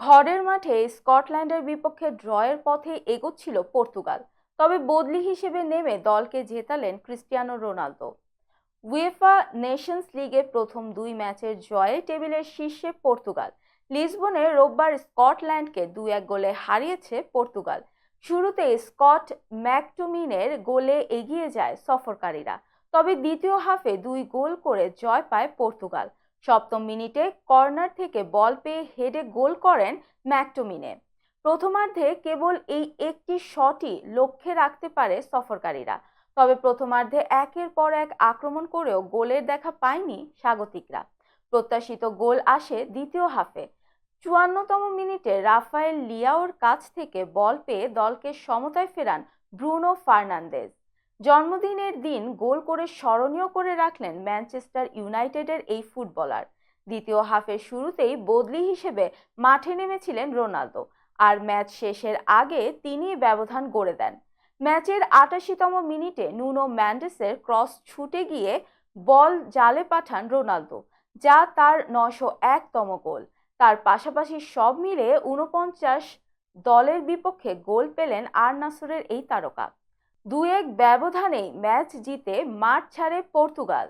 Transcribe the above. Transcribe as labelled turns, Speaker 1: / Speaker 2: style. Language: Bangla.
Speaker 1: ঘরের মাঠে স্কটল্যান্ডের বিপক্ষে ড্রয়ের পথে এগোচ্ছিল পর্তুগাল, তবে বদলি হিসেবে নেমে দলকে জেতালেন ক্রিস্টিয়ানো রোনালদো। উয়েফা নেশনস লিগে প্রথম দুই ম্যাচের জয়ে টেবিলের শীর্ষে পর্তুগাল। লিসবনে রোববার স্কটল্যান্ডকে দু এক গোলে হারিয়েছে পর্তুগাল। শুরুতে স্কট ম্যাকটুমিনের গোলে এগিয়ে যায় সফরকারীরা, তবে দ্বিতীয় হাফে দুই গোল করে জয় পায় পর্তুগাল। সপ্তম মিনিটে কর্নার থেকে বল পেয়ে হেডে গোল করেন ম্যাকটুমিনে। প্রথমার্ধে কেবল এই একটি শটই লক্ষ্যে রাখতে পারে সফরকারীরা। তবে প্রথমার্ধে একের পর এক আক্রমণ করেও গোলের দেখা পায়নি স্বাগতিকরা। প্রত্যাশিত গোল আসে দ্বিতীয় হাফে। চুয়ান্নতম মিনিটে রাফায়েল লিয়াওর কাছ থেকে বল পেয়ে দলকে সমতায় ফেরান ব্রুনো ফার্নান্দেজ। জন্মদিনের দিন গোল করে স্মরণীয় করে রাখলেন ম্যানচেস্টার ইউনাইটেডের এই ফুটবলার। দ্বিতীয় হাফের শুরুতেই বদলি হিসেবে মাঠে নেমেছিলেন রোনালদো, আর ম্যাচ শেষের আগে তিনি ব্যবধান গড়ে দেন। ম্যাচের আটাশিতম মিনিটে নুনো ম্যান্ডেসের ক্রস ছুটে গিয়ে বল জালে পাঠান রোনালদো, যা তার নশো একতম গোল। তার পাশাপাশি সব মিলে উনপঞ্চাশ দলের বিপক্ষে গোল পেলেন আর নাসরের এই তারকা। দু ব্যবধানে ম্যাচ জিতে মাঠ ছাড়ে পর্তুগাল।